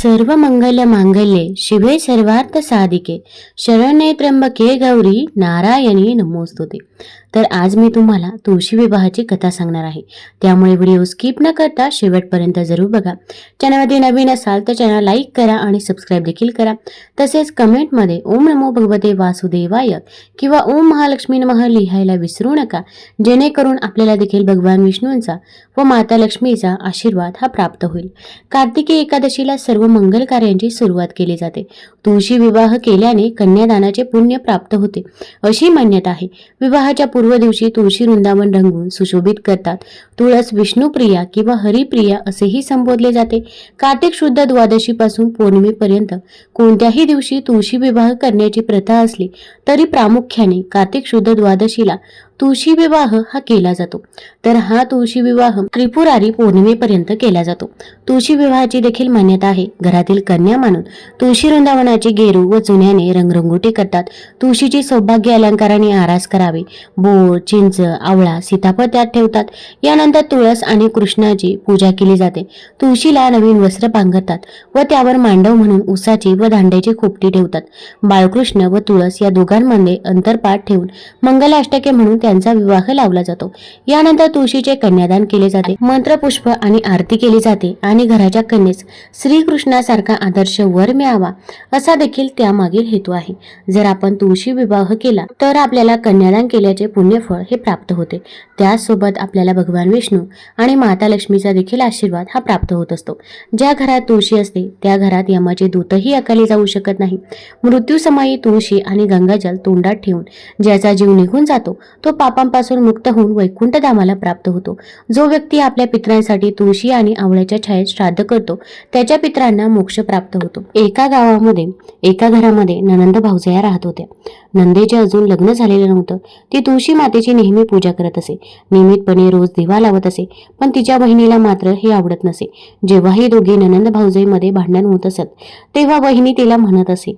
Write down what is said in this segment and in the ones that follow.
सर्व मंगल मांगल्ये शिवे सर्वार्थ साधिके. शरणे त्र्यंबके गौरी नारायणी नमोस्तुते. तर आज मी तुम्हाला तुळशी विवाहाची कथा सांगणार आहे. त्यामुळे व्हिडिओ स्किप न करता शेवटपर्यंत जरूर बघा. चॅनलमध्ये नवीन असाल तर चॅनल लाईक करा आणि सबस्क्राईब देखील करा. तसेच कमेंटमध्ये ओम नमो भगवते वासुदेवाय किंवा ओम महालक्ष्मी नमः लिहायला विसरू नका. जेणेकरून आपल्याला देखील भगवान विष्णूंचा व माता लक्ष्मीचा आशीर्वाद हा प्राप्त होईल. कार्तिकी एकादशीला सर्व मंगल कार्यांची सुरुवात केली जाते. तुळशी विवाह केल्याने कन्यादानाचे पुण्य प्राप्त होते. अशी मान्यता आहे. विवाहाच्या पूर्व दिवशी तुळशी वृंदावन रंगून सुशोभित करतात. तुळस विष्णुप्रिया किंवा हरिप्रिया असेही संबोधले जाते. कार्तिक शुद्ध द्वादशीपासून पौर्णिमेपर्यंत कोणत्याही दिवशी तुळशी विवाह करण्याची प्रथा असली तरी प्रामुख्याने कार्तिक शुद्ध द्वादशीला तुळशी विवाह हा केला जातो. तर हा तुळशी विवाह त्रिपुरारी पौर्णिमेपर्यंत केला जातो. तुळशी विवाहाची देखील मान्यता आहे. घरातील कन्या मानून तुळशी वृंदावनाची गेरू व चुन्याने रंगरंगोटी करतात. तुळशीची सौभाग्य अलंकाराने आरास करावे. बोळ चिंच आवळा सीताफळ त्यात ठेवतात. यानंतर तुळस आणि कृष्णाची पूजा केली जाते. तुळशीला नवीन वस्त्र पांघरतात व त्यावर मांडव म्हणून उसाची व दांड्याची खोपटी ठेवतात. बाळकृष्ण व तुळस या दोघांमध्ये अंतरपाठ ठेवून मंगलाष्टके म्हणून त्यांचा विवाह लावला जातो. यानंतर तुळशीचे कन्यादान केले जाते. मंत्रपुष्प आणि आरती केली जाते आणि घराच्या कन्येस श्रीकृष्णासारखा आदर्श वर मिळावा असा देखील त्यामागील हेतू आहे. जर आपण तुळशी विवाह केला तर आपल्याला कन्यादान केल्याचे पुण्यफळ हे प्राप्त होते. त्याचसोबत आपल्याला भगवान विष्णू आणि माता लक्ष्मीचा देखील आशीर्वाद हा प्राप्त होत असतो. ज्या घरात तुळशी असते त्या घरात यमाचे दूतही अकाली जाऊ शकत नाही. मृत्यूसमयी तुळशी आणि गंगाजल तोंडात ठेवून ज्याचा जीव निघून जातो तो पापांपासून मुक्त होऊन वैकुंठ धामाला प्राप्त होतो. जो व्यक्ती आपल्या पितरांसाठी तुळशी आणि आवळ्याच्या छायेत श्राद्ध करतो त्याच्या पितरांना मोक्ष प्राप्त होतो. एका गावामध्ये एका घरामध्ये ननंद भाऊजया राहत होत्या. नंदेचे अजून लग्न झालेलं नव्हतं. ती तुळशी मातेची नेहमी पूजा करत असे. नियमितपणे रोज दिवा लावत असे. पण तिच्या बहिणीला मात्र हे आवडत नसे. जेव्हाही दोघी ननंद भाऊजईमध्ये भांडण होत असत तेव्हा बहिणी तिला म्हणत असे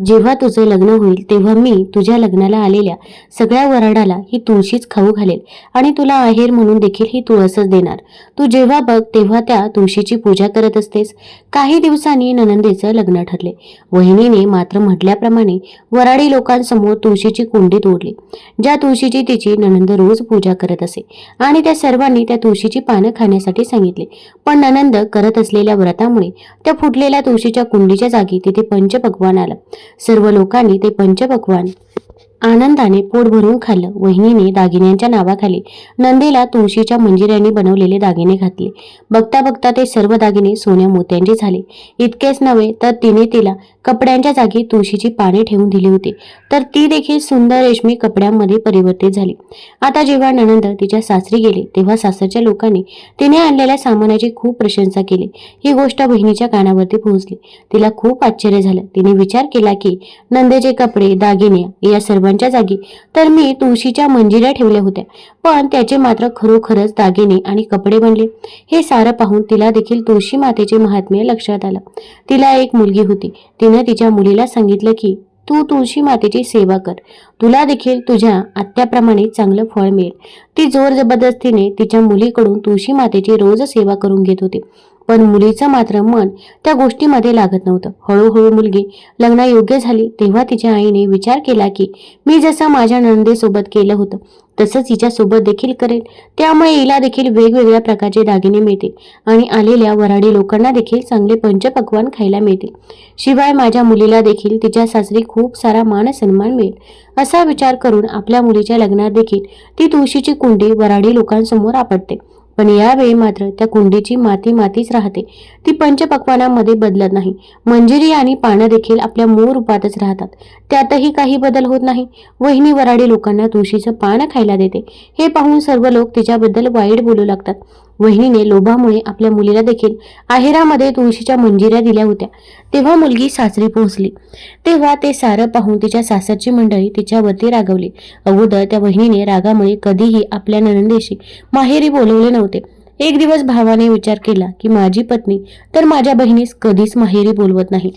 जेव्हा तुझं लग्न होईल तेव्हा मी तुझ्या लग्नाला आलेल्या सगळ्या वराडाला ही तुळशीच खाऊ घालेल आणि तुला आहेर म्हणून देखील ही तुळसच देणार. तू जेव्हा बघ तेव्हा त्या तुळशीची पूजा करत असतेस. काही दिवसांनी ननंदेचं लग्न ठरले. वहिनीने मात्र म्हटल्याप्रमाणे वराडी लोकांसमोर तुळशीची कुंडी तोडली ज्या तुळशीची तिची ननंद रोज पूजा करत असे आणि त्या सर्वांनी त्या तुळशीची पानं खाण्यासाठी सांगितले. पण ननंद करत असलेल्या व्रतामुळे त्या फुटलेल्या तुळशीच्या कुंडीच्या जागी तिथे पंचपक्वान आला. सर्व लोकांनी ते पंचपक्वान आनंदाने पोट भरून खाल्लं. वहिनीने दागिन्यांच्या नावाखाली नंदेला तुळशीच्या मंजिऱ्यांनी बनवलेले दागिने घातले. बघता बघता ते सर्व दागिने सोन्या मोत्यांचे झाले. इतकेच नव्हे तर तिने तिला कपड्यांच्या जागी तुळशीची पाने ठेवून दिली होती. तर ती देखील सुंदर रेशमी कपड्यांमध्ये परिवर्तित झाली. आता जेव्हा ननंद तिच्या सासरी गेले तेव्हा सासरच्या लोकांनी तिने आणलेल्या सामानाची खूप प्रशंसा केली. ही गोष्ट बहिणीच्या कानावरती पोहोचली. तिला खूप आश्चर्य झालं. तिने विचार केला की नंदेचे कपडे दागिने या सर्व साहेबांच्या जागी. तर मी तुळशीच्या मंजिऱ्या ठेवल्या होत्या. पण त्याचे मात्र खरोखरच दागिने आणि कपडे बनले. हे सारं पाहून तिला देखील तुळशी मातेचे महात्म्य लक्षात आलं. तिला एक मुलगी होती. तिनं तिच्या मुलीला सांगितलं की तू तुळशी मातेची सेवा कर. तुला देखील तुझ्या आत्याप्रमाणे चांगलं फळ मिळेल. ती जोर जबरदस्तीने तिच्या मुलीकडून तुळशी मातेची रोज सेवा करून घेत होती. पण मुलीचं मात्र मन त्या गोष्टीमध्ये लागत नव्हतं. हळूहळू मुलगी लग्नायोग्य झाली तेव्हा तिच्या आईने विचार केला की मी जसं माझ्या नंदेसोबत केलं होतं तसंच हिच्यासोबत देखील करेल त्यामुळे हिला देखील वेगवेगळ्या प्रकारचे दागिने मिळतील आणि आलेल्या वराडी लोकांना देखील चांगले पंचपक्वान खायला मिळतील. शिवाय माझ्या मुलीला देखील तिच्या सासरी खूप सारा मान सन्मान मिळेल असा विचार करून आपल्या मुलीच्या लग्नात देखील ती तुळशीची कुंडी वराडी लोकांसमोर आपटते. पण यावेळी मात्र त्या कुंडीची माती मातीच राहते. ती पंचपक्वानामध्ये बदलत नाही. मंजिरी आणि पानं देखील आपल्या मूळ रूपातच राहतात. त्यातही काही बदल होत नाही. वहिनी वराडी लोकांना तुळशीचं पान खायला देते. हे पाहून सर्व लोक तिच्याबद्दल वाईट बोलू लागतात. वहिनीने लोभामुळे आपल्या मुलीला देखील आहेरामध्ये तुळशीच्या मंजिऱ्या दिल्या होत्या. तेव्हा मुलगी सासरी पोहोचली. तेव्हा ते सारं पाहून तिच्या सासरची मंडळी तिच्यावरती रागवली. अगोदर त्या वहिनीने रागामुळे कधीही आपल्या ननंदेशी माहेरी बोलवले नव्हते. एक दिवस भावाने विचार केला की माझी पत्नी तर माझ्या बहिणीस कधीच माहेरी बोलवत नाही.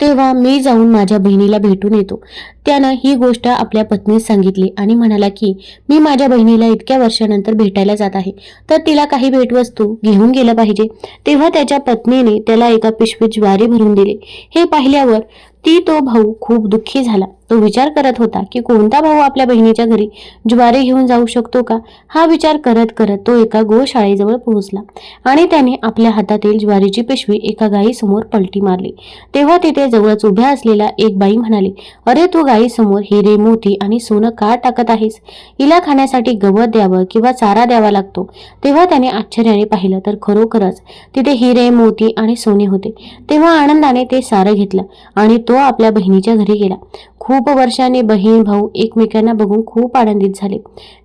तेव्हा मी जाऊन माझ्या बहिणीला भेटून येतो. त्यानं ही गोष्ट आपल्या पत्नीस सांगितली आणि म्हणाला की मी माझ्या बहिणीला इतक्या वर्षानंतर भेटायला जात आहे तर तिला काही भेटवस्तू घेऊन गेलं पाहिजे. तेव्हा त्याच्या पत्नीने त्याला एका पिशवीत ज्वारी भरून दिली. हे पाहिल्यावर ती तो भाऊ खूप दुःखी झाला. तो विचार करत होता की कोणता भाऊ आपल्या बहिणीच्या घरी ज्वारी घेऊन जाऊ शकतो का? हा विचार करत करत तो एका गोशाळेजवळ पोहोचला आणि त्याने आपल्या हातातील ज्वारीची पिशवी एका गायीसमोर पलटी मारली. तेव्हा तिथे जवळच उभ्या असलेला एक बाई म्हणाली अरे तू गायीसमोर हिरे मोती आणि सोनं का टाकत आहेस? हिला खाण्यासाठी गवत द्यावं किंवा चारा द्यावा लागतो? तेव्हा त्याने आश्चर्याने पाहिलं तर खरोखरच तिथे हिरे मोती आणि सोने होते. तेव्हा आनंदाने ते सारं घेतलं आणि तो आपल्या बहिणीच्या घरी गेला. खूप खूप वर्षाने बहीण भाऊ एकमेकांना बघून खूप आनंदित झाले.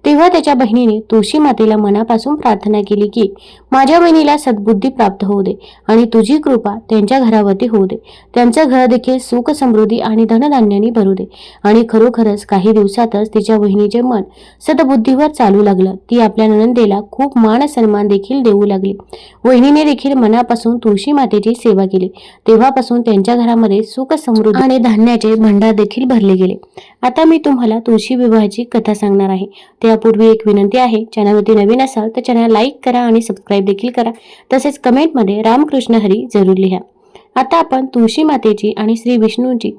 तेव्हा त्याच्या बहिणीने तुळशी मातेला मनापासून प्रार्थना केली की माझ्या बहिणीला सद्बुद्धी प्राप्त होऊ दे आणि तुझी कृपा त्यांच्या घरावरती होऊ दे. त्यांचं घर देखील सुख समृद्धी आणि धनधान्याने भरू दे. आणि खरोखरच काही दिवसातच तिच्या बहिणीचे मन सद्बुद्धीवर चालू लागलं. ती आपल्या ननंदेला खूप मान सन्मान देखील देऊ लागली. वहिनीने देखील मनापासून तुळशी मातेची सेवा केली. तेव्हापासून त्यांच्या घरामध्ये सुख समृद्धी आणि धान्याचे भंडार देखील भरले. गेले. आता मी तुम्हाला तुळशी विवाहाची कथा सांगणार आहे. त्यापूर्वी एक विनंती आहे चॅनलवरती नवीन असाल तर चॅनल लाईक करा आणि सबस्क्राईब देखील करा. तसेच कमेंटमध्ये रामकृष्ण हरी जरूर लिहा. आता आपण तुळशी मातेची आणि श्री विष्णूंची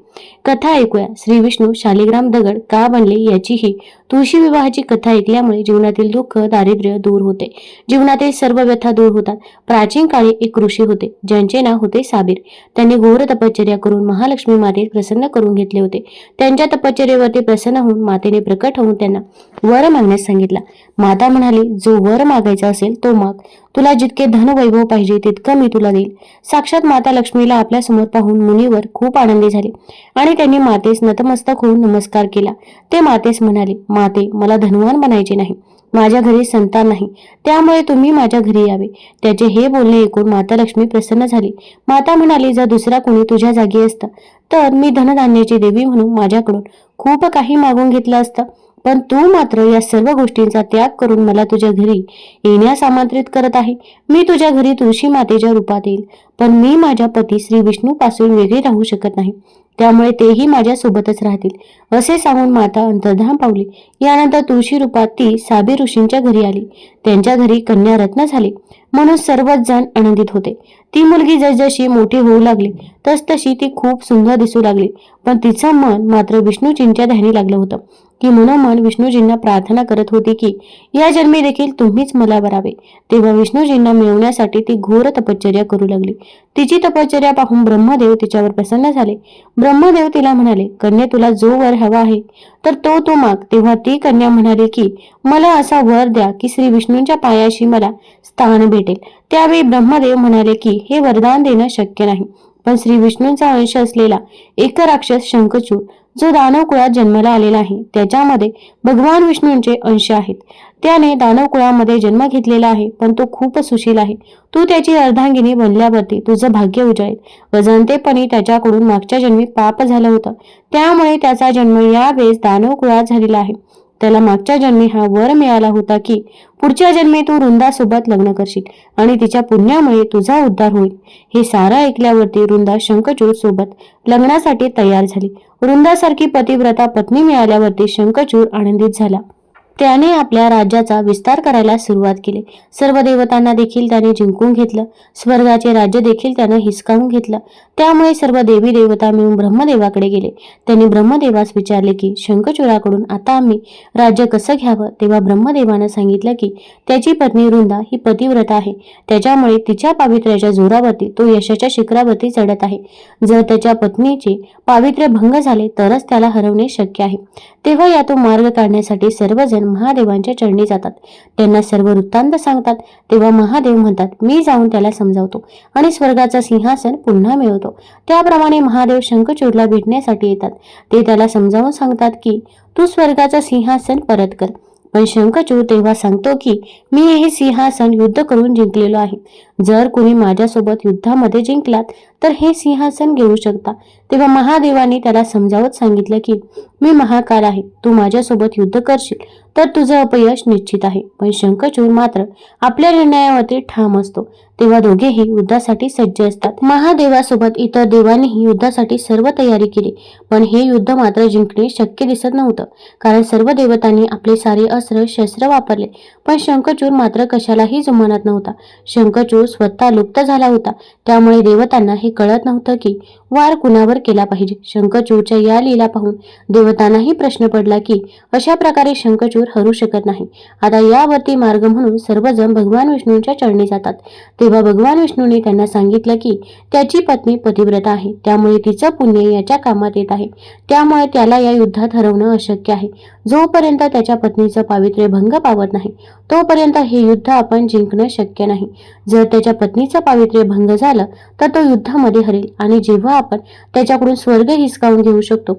कथा ऐकूया. श्री विष्णू शालिग्राम दगड का बनले याची ही तुळशी विवाहाची कथा ऐकल्यामुळे जीवनातील दुःख दारिद्र्य दूर होते. जीवनातील सर्व व्यथा दूर होतात. प्राचीन काळी एक ऋषी होते ज्यांचे नाव होते साबीर. त्यांनी घोर तपश्चर्या करून महालक्ष्मी माते प्रसन्न करून घेतले होते. त्यांच्या तपश्चर्यावरती प्रसन्न होऊन मातेने प्रकट होऊन त्यांना वर मागण्यास सांगितला. माता म्हणाली जो वर मागायचा असेल तो माग. तुला जितके धन वैभव पाहिजे तितकं मी तुला देईल. साक्षात माता लक्ष्मी लक्ष्मीला आपल्यासमोर पाहून मुनीवर खूप आनंदी झाले. आणि त्यांनी मातेस नतमस्तक होऊन नमस्कार केला. ते मातेस म्हणाले माते मला धनवान बनायचे नाही. माझ्या घरी संतान नाही. त्यामुळे तुम्ही माझ्या घरी यावे. त्याचे हे बोलणे ऐकून माता लक्ष्मी प्रसन्न झाली. माता म्हणाली जर दुसरा कोणी तुझ्या जागी असता तर मी धनधान्याची देवी म्हणून माझ्याकडून खूप काही मागून घेतलं असतं. पण तू मात्र या सर्व गोष्टींचा त्याग करून मला तुझ्या घरी येण्यास आमंत्रित करत आहे. मी तुझ्या घरी तुळशी मातेच्या रूपात येईल पण मी माझ्या पती श्री विष्णू पासून वेगळी राहू शकत नाही. त्यामुळे तेही माझ्यासोबतच राहतील. असे सांगून माता अंतर्धान पावली. यानंतर तुळशी रूपात ती साबी ऋषींच्या घरी आली. त्यांच्या घरी कन्या रत्न झाली. म्हणून सर्वच जण आनंदित होते. ती मुलगी जसजशी मोठी होऊ लागली तस तशी ती खूप सुंदर दिसू लागली. पण तिचं मन मात्र विष्णूजींच्या ध्यानी लागलं होतं. ती मनोमन विष्णूजींना प्रार्थना करत होती की या जन्मी देखील तुम्हीच मला बरावे तेव्हा विष्णूजींना मिळवण्यासाठी ती घोर तपश्चर्या करू लागली. तिची तपश्चर्या पाहून ब्रह्मदेव तिच्यावर प्रसन्न झाले. ब्रह्मदेव तिला म्हणाले कन्या तुला जो वर हवा आहे तर तो तू माग. तेव्हा ती कन्या म्हणाली की मला असा वर द्या की श्री विष्णूंच्या पायाशी मला स्थान भेटेल. त्यावेळी ब्रह्मदेव म्हणाले की हे वरदान देणं शक्य नाही पण श्री विष्णूंचा अंश असलेला एक राक्षस शंखचूर जो दानव कुळात जन्माला आलेला आहे त्याच्यामध्ये भगवान विष्णूंचे अंश आहेत. त्याने दानव कुळामध्ये जन्म घेतलेला आहे पण तो खूप सुशील आहे. तू त्याची अर्धांगिनी बनल्यावरती तुझं भाग्य उजळी व जनतेपणी त्याच्याकडून मागच्या जन्मी पाप झालं होतं. त्यामुळे त्याचा जन्म यावेळेस दानव कुळात झालेला आहे. त्याला मागच्या जन्मी हा वर मिळाला होता की पुढच्या जन्मी तू वृंदासोबत लग्न करशील आणि तिच्या पुण्यामुळे तुझा उद्धार होईल. हे सारं ऐकल्यावरती वृंदा शंखचूड सोबत लग्नासाठी तयार झाली. वृंदासारखी पतिव्रता पत्नी मिळाल्यावरती शंखचूड आनंदित झाला. त्याने आपल्या राज्याचा विस्तार करायला सुरुवात केली. सर्व देवतांना देखील त्याने जिंकून घेतलं. स्वर्गाचे राज्य देखील त्यानं हिसकावून घेतलं. त्यामुळे सर्व देवी देवता मिळून ब्रह्मदेवाकडे गेले. त्यांनी ब्रह्मदेवास विचारले की शंखचूडाकडून आता आम्ही राज्य कसं घ्यावं? तेव्हा ब्रह्मदेवानं सांगितलं की त्याची पत्नी वृंदा ही पतिव्रता आहे. त्याच्यामुळे तिच्या पावित्र्याच्या जोरावरती तो यशाच्या शिखरावरती चढत आहे. जर त्याच्या पत्नीचे पावित्र्य भंग झाले तरच त्याला हरवणे शक्य आहे. तेव्हा यातून मार्ग काढण्यासाठी सर्वजण महादेवांच्या चरणी जातात. त्यांना सर्व वृत्तांत सांगतात. तेव्हा महादेव म्हणतात मी जाऊन त्याला समजावतो आणि स्वर्गाचं सिंहासन पुन्हा मिळवतो. त्याप्रमाणे महादेव शंखचूडला भेटण्यासाठी येतात. ते त्याला समजावून सांगतात की तू स्वर्गाचं सिंहासन परत कर. पण शंखचूर तेव्हा सांगतो की मी हे सिंहासन युद्ध करून जिंकलेलो आहे. जर कुणी माझ्यासोबत युद्धामध्ये जिंकलात तर हे सिंहासन घेऊ शकता. तेव्हा महादेवाने त्याला समजावत सांगितलं की मी महाकाल आहे. तू माझ्यासोबत युद्ध करशील. तर तुझं अपयश निश्चित आहे. पण शंखचूर मात्र आपल्या निर्णयावरती ठाम असतो. तेव्हा दोघेही युद्धासाठी सज्ज असतात. महादेवासोबत इतर देवांनीही युद्धासाठी सर्व तयारी केली. पण हे युद्ध मात्र जिंकणे शक्य दिसत नव्हतं. कारण सर्व देवतांनी आपले सारे अस्त्र शस्त्र वापरले. पण शंखचूर मात्र कशालाही जुमानत नव्हता. शंखचूर स्वतः लुप्त झाला होता. त्यामुळे देवतांना हे कळत नव्हतं की वार कुणावर केला पाहिजे. शंखचूडच्या या लीला पाहून देवतांनाही प्रश्न पडला की अशा प्रकारे शंखचूड हरू शकत नाही. आता यावरती मार्ग म्हणून सर्वजण भगवान विष्णूंच्या चरणी जातात. तेव्हा भगवान विष्णूने त्यांना सांगितलं की त्याची पत्नी पतिव्रता आहे. त्यामुळे तिचं पुण्य याच्या कामात येत आहे. त्यामुळे त्याला या युद्धात हरवणं अशक्य आहे. जोपर्यंत त्याच्या पत्नीचं पावित्र्य भंग पावत नाही तोपर्यंत हे युद्ध आपण जिंकणं शक्य नाही. जर त्याच्या पत्नीचं पावित्र्य भंग झालं तर तो युद्ध युद्धामध्ये हरेल आणि जेव्हा आपण त्याच्याकडून स्वर्ग हिसकावून घेऊ शकतो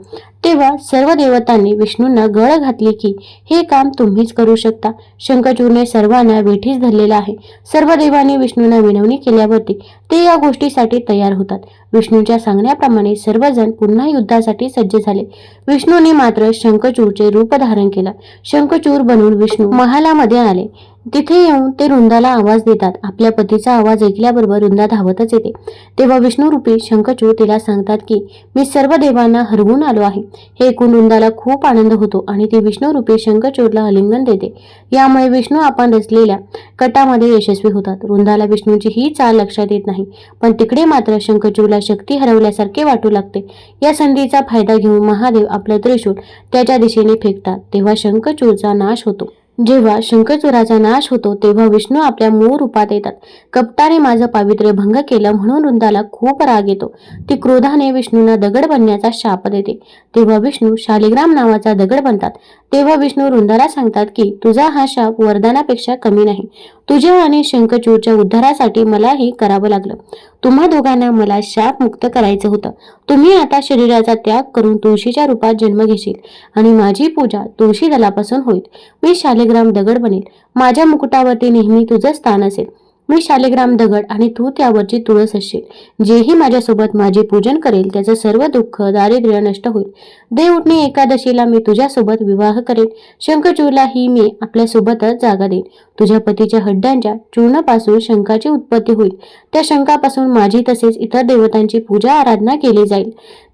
तेव्हा सर्व देवतांनी विष्णूंना गळ घातली की हे काम तुम्हीच करू शकता. शंखचूडने सर्वांना वेठीस धरलेला आहे. सर्व देवांनी विष्णूंना विनवणी केल्यावरती ते या गोष्टीसाठी तयार होतात. विष्णूच्या सांगण्याप्रमाणे सर्वजण पुन्हा युद्धासाठी सज्ज झाले. विष्णूने मात्र शंखचूडचे रूप धारण केला. शंखचूड बनून विष्णू महालामध्ये आले. तिथे येऊन ते रुंदाला आवाज देतात. आपल्या पतीचा आवाज ऐकल्याबरोबर रुंदा धावतच येते. तेव्हा विष्णुरूपी शंखचूर तिला सांगतात की मी सर्व देवांना हरवून आलो आहे. हे ऐकून रुंदाला खूप आनंद होतो आणि ती विष्णुरूपी शंखचूरला आलिंगन देते. यामुळे विष्णू आपण रचलेल्या कटामध्ये यशस्वी होतात. रुंदाला विष्णूची ही चाल लक्षात येत नाही पण तिकडे मात्र शंखचूरला शक्ती हरवल्यासारखे वाटू लागते. या संधीचा फायदा घेऊन महादेव आपलं त्रिशूळ त्याच्या दिशेने फेकतात. तेव्हा शंखचूरचा नाश होतो. जेव्हा शंखचूडाचा नाश होतो तेव्हा विष्णू आपल्या मूळ रूपात येतात. कपटाने माझं पावित्र्य भंग केलं म्हणून वृंदाला खूप राग येतो. ती क्रोधाने विष्णूंना दगड बनण्याचा शाप देते. तेव्हा विष्णू शालिग्राम नावाचा दगड बनतात. तेव्हा विष्णू वृंदाला सांगतात की तुझा हा शाप वरदानापेक्षा कमी नाही. तुझ्या आणि शंखचूडच्या उद्धारासाठी मलाही करावं लागलं. तुम्हा दोघांना मला शाप मुक्त करायचं होतं. तुम्ही आता शरीराचा त्याग करून तुळशीच्या रूपात जन्म घेशील आणि माझी पूजा तुळशी दलापासून होईल. मी ग्राम दगड बनेल. माझ्या मुकुटावरती नेहमी तुझं स्थान असेल. मी शालिग्राम दगड आणि तू त्यावरची तुळस असशील जेही माझ्यासोबत माझे पूजन करेल त्याचं सर्व दुःख दारिद्र्य नष्ट होईल. देवउठणी एकादशीला मी तुझ्यासोबत विवाह करेन. शंखचूडला ही मी आपल्यासोबतच जागा देईन. तुझ्या पतीच्या हड्ड्यांच्या चूर्णापासून शंखाची उत्पत्ती होईल. त्या शंखापासून माझी तसेच इतर देवतांची पूजा आराधना केली जाईल.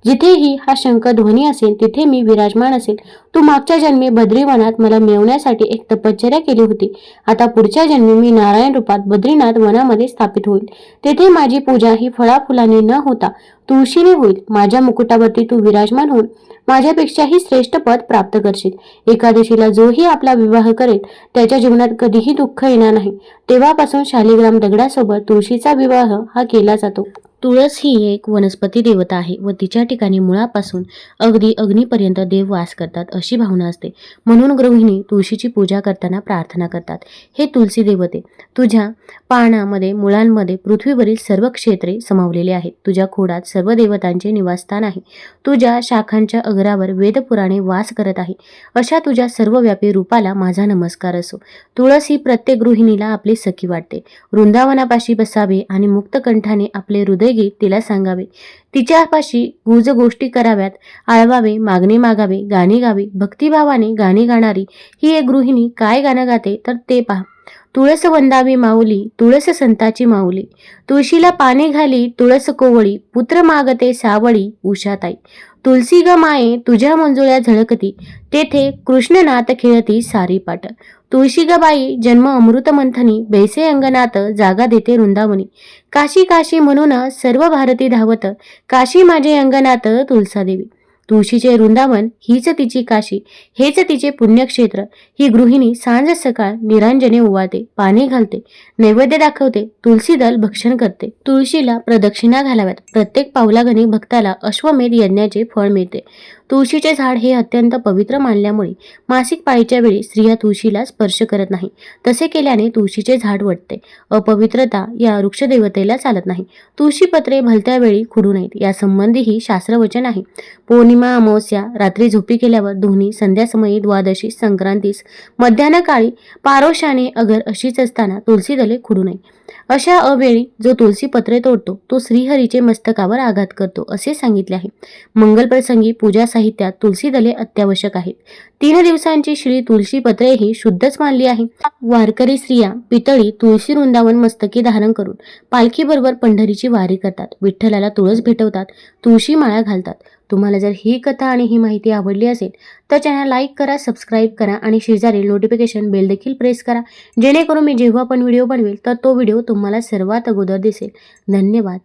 जिथेही हा शंख ध्वनी असेल तिथे मी विराजमान असेल. तू मागच्या जन्मी बद्रीवनात मला मिळवण्यासाठी एक तपश्चर्या केली होती. आता पुढच्या जन्मी मी नारायण रूपात बद्रीनाथ वनामध्ये स्थापित होईल. तेथे माझी पूजा ही फळाफुलाने न होता तुळशीने होईल. माझ्या मुकुटावरती तू विराजमान होऊन माझ्यापेक्षाही श्रेष्ठ पद प्राप्त करशील. एकादशीला जोही आपला विवाह करेल त्याच्या जीवनात कधीही दुःख येणार नाही. तेव्हापासून शालिग्राम दगडासोबत तुळशीचा विवाह हा केला जातो. तुळस ही एक वनस्पती देवता आहे व तिच्या ठिकाणी मुळापासून अगदी अग्नीपर्यंत देव वास करतात अशी भावना असते. म्हणून गृहिणी तुळशीची पूजा करताना प्रार्थना करतात. हे तुलसी देवते तुझ्या पानामध्ये मुळांमध्ये पृथ्वीवरील सर्व क्षेत्रे समावलेली आहेत. तुझ्या खोडात सर्व देवतांचे निवासस्थान आहे. तुझ्या शाखांच्या अग्रावर वेदपुराणे वास करत आहे. अशा तुझ्या सर्वव्यापी रूपाला माझा नमस्कार असो. तुळस ही प्रत्येक गृहिणीला आपली सखी वाटते. वृंदावनापाशी बसावे आणि मुक्तकंठाने आपले हृदय हृदयगीत तिला सांगावे. तिच्यापाशी गुज गोष्टी कराव्यात. आळवावे मागणी मागावे गाणी गावी. भक्तिभावाने गाणी गाणारी ही एक गृहिणी काय गाणं गाते तर ते पहा. तुळस वंदावी माऊली तुळस संताची माऊली. तुळशीला पाने घाली तुळस कोवळी. पुत्र मागते सावळी उषाताई. तुलसी ग माये तुझ्या मंजुळ्या झळकती. तेथे कृष्णनाथ खेळती सारी पाट. तुळशी ग बाई जन्म अमृत मंथनी बैसे अंगनाथ जागा देते वृंदावनी. काशी काशी म्हणून सर्व भारती धावत काशी माझे अंगनाथ तुलसादेवी. तुळशीचे वृंदावन हीच तिची काशी हेच तिचे पुण्यक्षेत्र. ही गृहिणी सांज सकाळ निरांजने उवाते पाणी घालते नैवेद्य दाखवते तुलसी दल भक्षण करते. तुळशीला प्रदक्षिणा घालाव्यात. प्रत्येक पावलागणी भक्ताला अश्वमेध यज्ञाचे फळ मिळते. तुळशीचे झाड हे अत्यंत पवित्र मानल्यामुळे मासिक पाळीच्या वेळी स्त्रिया तुळशीला स्पर्श करत नाही. तसे केल्याने तुळशीचे झाड वटते अपवित्रता या वृक्षदेवतेला चालत नाही. तुळशी पत्रे भलत्या वेळी खुडू नयेत. यासंबंधीही शास्त्रवचन आहे. पौर्णिमा अमावस्या रात्री झोपी केल्यावर दोन्ही संध्यासमयी द्वादशी संक्रांतीस मध्यान्हकाळी पारोशाने अगर अशीच असताना तुलसी दले खुडू नये. अशा अवेळी जो तुलसी पत्रे तोडतो तो श्रीहरीचे मस्तकावर आघात करतो असे सांगितले आहे. मंगल प्रसंगी पूजा साहित्यात तुलसी दले अत्यावश्यक आहेत. तीन दिवसांची श्री तुळशी पत्रे ही शुद्धच मानली आहे. वारकरी स्त्रिया पितळी तुळशी वृंदावन मस्तकी धारण करून पालखीबरोबर पंढरीची वारी करतात. विठ्ठलाला तुळस भेटवतात तुळशी माळा घालतात. तुम्हाला जर ही कथा आणि ही माहिती आवडली असेल तर चॅनल लाईक करा सबस्क्राईब करा आणि शेजारी नोटिफिकेशन बेल देखील प्रेस करा. जेणेकरून मी जेव्हा पण व्हिडिओ बनवेल तर तो व्हिडिओ तुम्हाला सर्वात अगोदर दिसेल. धन्यवाद.